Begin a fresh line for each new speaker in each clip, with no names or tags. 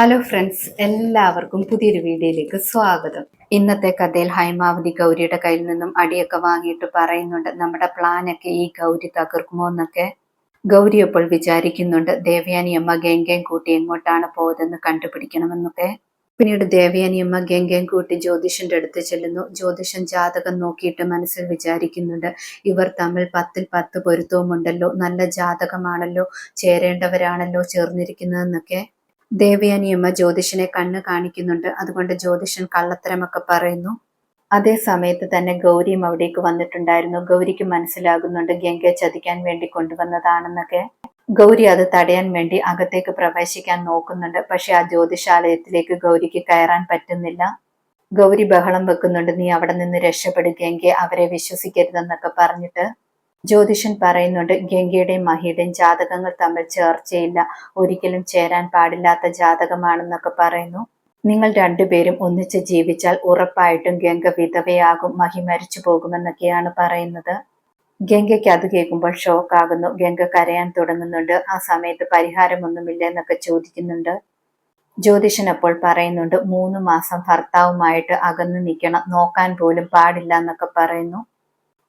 Hello friends എല്ലാവർക്കും പുതിയൊരു വീഡിയോയിലേക്ക് സ്വാഗതം. ഇന്നത്തെ കഥയിൽ ഹൈമാവതി ഗൗരിയുടെ കയ്യിൽ നിന്നും അടിയൊക്കെ വാങ്ങിയിട്ട് പറയുന്നുണ്ട് നമ്മുടെ പ്ലാനൊക്കെ ഈ ഗൗരി തകർക്കുമോ എന്നൊക്കെ. ഗൗരി അപ്പോൾ വിചാരിക്കുന്നുണ്ട് ദേവയാനി അമ്മ ഗംഗയും കൂട്ടി എങ്ങോട്ടാണ് പോയതെന്ന് കണ്ടുപിടിക്കണമെന്നൊക്കെ. പിന്നീട് ദേവയാനി അമ്മ ഗംഗയും കൂട്ടി ജ്യോതിഷന്റെ അടുത്ത് ചെല്ലുന്നു. ജ്യോതിഷൻ ജാതകം നോക്കിയിട്ട് മനസ്സിൽ വിചാരിക്കുന്നുണ്ട് ഇവർ തമ്മിൽ പത്തിൽ പത്ത് പൊരുത്തവുമുണ്ടല്ലോ നല്ല ജാതകമാണല്ലോ ചേരേണ്ടവരാണല്ലോ ചേർന്നിരിക്കുന്നതെന്നൊക്കെ ദേവയാനിയമ്മ ജ്യോതിഷനെ കണ്ണ് കാണിക്കുന്നുണ്ട്. അതുകൊണ്ട് ജ്യോതിഷൻ കള്ളത്തരമൊക്കെ പറയുന്നു. അതേ സമയത്ത് തന്നെ ഗൗരിയും അവിടേക്ക് വന്നിട്ടുണ്ടായിരുന്നു. ഗൗരിക്ക് മനസ്സിലാകുന്നുണ്ട് ഗംഗയെ ചതിക്കാൻ വേണ്ടി കൊണ്ടുവന്നതാണെന്നൊക്കെ. ഗൗരി അത് തടയാൻ വേണ്ടി അകത്തേക്ക് പ്രവേശിക്കാൻ നോക്കുന്നുണ്ട്. പക്ഷെ ആ ജ്യോതിഷാലയത്തിലേക്ക് ഗൗരിക്ക് കയറാൻ പറ്റുന്നില്ല. ഗൗരി ബഹളം വെക്കുന്നുണ്ട്. നീ അവിടെ നിന്ന് രക്ഷപ്പെടുകയെങ്കിൽ അവരെ വിശ്വസിക്കരുതെന്നൊക്കെ പറഞ്ഞിട്ട് ജ്യോതിഷൻ പറയുന്നുണ്ട് ഗംഗയുടെയും മഹിയുടെയും ജാതകങ്ങൾ തമ്മിൽ ചേർച്ചയില്ല. ഒരിക്കലും ചേരാൻ പാടില്ലാത്ത ജാതകമാണെന്നൊക്കെ പറയുന്നു. നിങ്ങൾ രണ്ടുപേരും ഒന്നിച്ച് ജീവിച്ചാൽ ഉറപ്പായിട്ടും ഗംഗ വിധവയാകും മഹി മരിച്ചു പോകുമെന്നൊക്കെയാണ് പറയുന്നത്. ഗംഗയ്ക്ക് അത് കേൾക്കുമ്പോൾ ഷോക്ക് ആകുന്നു ഗംഗ കരയാൻ തുടങ്ങുന്നുണ്ട്. ആ സമയത്ത് പരിഹാരമൊന്നുമില്ല എന്നൊക്കെ ചോദിക്കുന്നുണ്ട്. ജ്യോതിഷൻ അപ്പോൾ പറയുന്നുണ്ട് മൂന്ന് മാസം ഭർത്താവുമായിട്ട് അകന്നു നിൽക്കണം. നോക്കാൻ പോലും പാടില്ല എന്നൊക്കെ പറയുന്നു.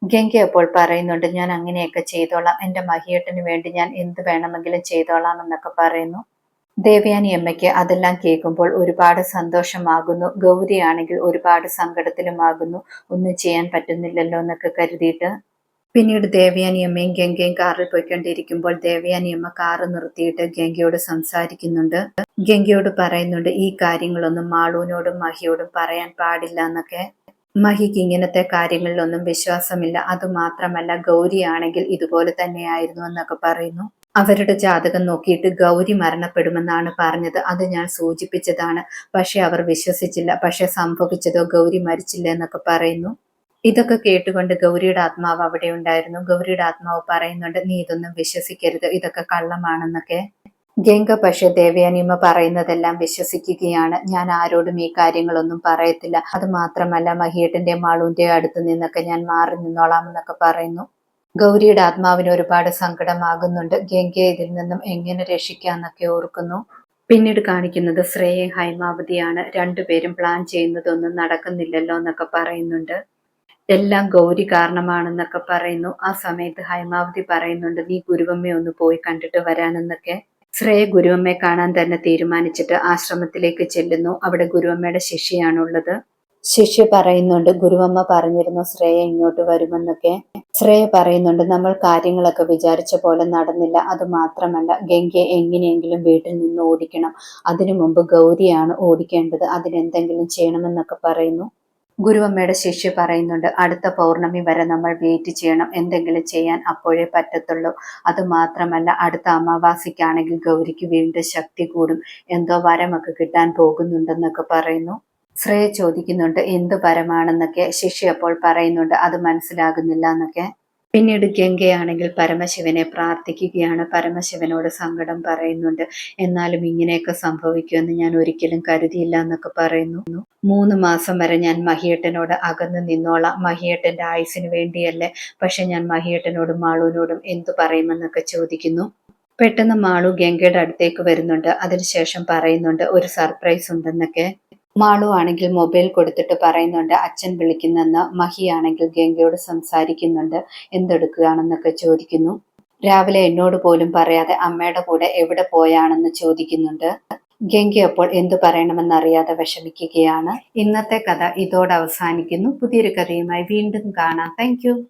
ഗംഗ അപ്പോൾ പറയുന്നുണ്ട് ഞാൻ അങ്ങനെയൊക്കെ ചെയ്തോളാം. എന്റെ മഹിയേട്ടന് വേണ്ടി ഞാൻ എന്ത് വേണമെങ്കിലും ചെയ്തോളാം എന്നൊക്കെ പറയുന്നു. ദേവയാനി അമ്മയ്ക്ക് അതെല്ലാം കേൾക്കുമ്പോൾ ഒരുപാട് സന്തോഷമാകുന്നു. ഗൗരിയാണെങ്കിൽ ഒരുപാട് സങ്കടത്തിലുമാകുന്നു. ഒന്നും ചെയ്യാൻ പറ്റുന്നില്ലല്ലോ എന്നൊക്കെ കരുതിയിട്ട്. പിന്നീട് ദേവയാനി അമ്മയും ഗംഗയും കാറിൽ പോയിക്കൊണ്ടിരിക്കുമ്പോൾ ദേവയാനി അമ്മ കാറ് നിർത്തിയിട്ട് ഗംഗയോട് സംസാരിക്കുന്നുണ്ട്. ഗംഗയോട് പറയുന്നുണ്ട് ഈ കാര്യങ്ങളൊന്നും മാളൂനോടും മഹിയോടും പറയാൻ പാടില്ല എന്നൊക്കെ. മഹിക്ക് ഇങ്ങനത്തെ കാര്യങ്ങളിലൊന്നും വിശ്വാസമില്ല. അതുമാത്രമല്ല ഗൗരിയാണെങ്കിൽ ഇതുപോലെ തന്നെയായിരുന്നു എന്നൊക്കെ പറയുന്നു. അവരുടെ ജാതകം നോക്കിയിട്ട് ഗൗരി മരണപ്പെടുമെന്നാണ് പറഞ്ഞത്. അത് ഞാൻ സൂചിപ്പിച്ചതാണ്. പക്ഷെ അവർ വിശ്വസിച്ചില്ല. പക്ഷെ സംഭവിച്ചതോ ഗൗരി മരിച്ചില്ല എന്നൊക്കെ പറയുന്നു. ഇതൊക്കെ കേട്ടുകൊണ്ട് ഗൗരിയുടെ ആത്മാവ് അവിടെ ഉണ്ടായിരുന്നു. ഗൗരിയുടെ ആത്മാവ് പറയുന്നുണ്ട് നീ ഇതൊന്നും വിശ്വസിക്കരുത്. ഇതൊക്കെ കള്ളമാണെന്നൊക്കെ. ഗംഗ പക്ഷെ ദേവയാനിയമ്മ പറയുന്നതെല്ലാം വിശ്വസിക്കുകയാണ്. ഞാൻ ആരോടും ഈ കാര്യങ്ങളൊന്നും പറയത്തില്ല. അത് മാത്രമല്ല മഹിയേട്ടന്റെ മാളൂന്റെ അടുത്ത് നിന്നൊക്കെ ഞാൻ മാറി നിന്നോളാം എന്നൊക്കെ പറയുന്നു. ഗൗരിയുടെ ആത്മാവിന് ഒരുപാട് സങ്കടമാകുന്നുണ്ട്. ഗംഗയെ ഇതിൽ നിന്നും എങ്ങനെ രക്ഷിക്കാന്നൊക്കെ ഓർക്കുന്നു. പിന്നീട് കാണിക്കുന്നത് ശ്രേയ ഹൈമാവതിയാണ്. രണ്ടുപേരും പ്ലാൻ ചെയ്യുന്നതൊന്നും നടക്കുന്നില്ലല്ലോ എന്നൊക്കെ പറയുന്നുണ്ട്. എല്ലാം ഗൗരി കാരണമാണെന്നൊക്കെ പറയുന്നു. ആ സമയത്ത് ഹൈമാവതി പറയുന്നുണ്ട് നീ ഗുരുവമ്മയൊന്ന് പോയി കണ്ടിട്ട് വരാനെന്നൊക്കെ. ശ്രേയ ഗുരുവമ്മയെ കാണാൻ തന്നെ തീരുമാനിച്ചിട്ട് ആശ്രമത്തിലേക്ക് ചെല്ലുന്നു. അവിടെ ഗുരുവമ്മയുടെ ശിഷ്യയാണുള്ളത്. ശിഷ്യ പറയുന്നുണ്ട് ഗുരുവമ്മ പറഞ്ഞിരുന്നു ശ്രേയ ഇങ്ങോട്ട് വരുമെന്നൊക്കെ. ശ്രേയ പറയുന്നുണ്ട് നമ്മൾ കാര്യങ്ങളൊക്കെ വിചാരിച്ച പോലെ നടന്നില്ല. അത് മാത്രമല്ല ഗംഗയെ എങ്ങനെയെങ്കിലും വീട്ടിൽ നിന്ന് ഓടിക്കണം. അതിനു മുമ്പ് ഗൗരിയാണ് ഓടിക്കേണ്ടത്. അതിനെന്തെങ്കിലും ചെയ്യണമെന്നൊക്കെ പറയുന്നു. ഗുരുവമ്മയുടെ ശിഷ്യ പറയുന്നുണ്ട് അടുത്ത പൗർണമി വരെ നമ്മൾ വെയിറ്റ് ചെയ്യണം. എന്തെങ്കിലും ചെയ്യാൻ അപ്പോഴേ പറ്റത്തുള്ളൂ. അത് മാത്രമല്ല അടുത്ത അമാവാസിക്കാണെങ്കിൽ ഗൗരിക്ക് വീണ്ടും ശക്തി കൂടും. എന്തോ വരമൊക്കെ കിട്ടാൻ പോകുന്നുണ്ടെന്നൊക്കെ പറയുന്നു. ശ്രേയ ചോദിക്കുന്നുണ്ട് എന്ത് പരമാണെന്നൊക്കെ ശിഷ്യ അപ്പോൾ പറയുന്നുണ്ട് അത് മനസ്സിലാകുന്നില്ല എന്നൊക്കെ. പിന്നീട് ഗംഗയാണെങ്കിൽ പരമശിവനെ പ്രാർത്ഥിക്കുകയാണ്. പരമശിവനോട് സങ്കടം പറയുന്നുണ്ട് എന്നാലും ഇങ്ങനെയൊക്കെ സംഭവിക്കുമെന്ന് ഞാൻ ഒരിക്കലും കരുതിയില്ല എന്നൊക്കെ പറയുന്നു. മൂന്ന് മാസം വരെ ഞാൻ മഹിയേട്ടനോട് അകന്ന് നിന്നോളാം. മഹിയേട്ടന്റെ ആയുസിന് വേണ്ടിയല്ലേ? പക്ഷെ ഞാൻ മഹിയേട്ടനോടും മാളുവിനോടും എന്തു പറയുമെന്നൊക്കെ ചോദിക്കുന്നു. പെട്ടെന്ന് മാളു ഗംഗയുടെ അടുത്തേക്ക് വരുന്നുണ്ട്. അതിനുശേഷം പറയുന്നുണ്ട് ഒരു സർപ്രൈസ് ഉണ്ടെന്നൊക്കെ. മാളു ആണെങ്കിൽ മൊബൈൽ കൊടുത്തിട്ട് പറയുന്നുണ്ട് അച്ഛൻ വിളിക്കുന്നെന്ന്. മഹി ആണെങ്കിൽ ഗംഗയോട് സംസാരിക്കുന്നുണ്ട് എന്തെടുക്കുകയാണെന്നൊക്കെ ചോദിക്കുന്നു. രാവിലെ എന്നോട് പോലും പറയാതെ അമ്മയുടെ കൂടെ എവിടെ പോയാണെന്ന് ചോദിക്കുന്നുണ്ട്. ഗംഗ അപ്പോൾ എന്തു പറയണമെന്ന് അറിയാതെ വിഷമിക്കുകയാണ്. ഇന്നത്തെ കഥ ഇതോടെ അവസാനിക്കുന്നു. പുതിയൊരു കഥയുമായി വീണ്ടും കാണാം. താങ്ക്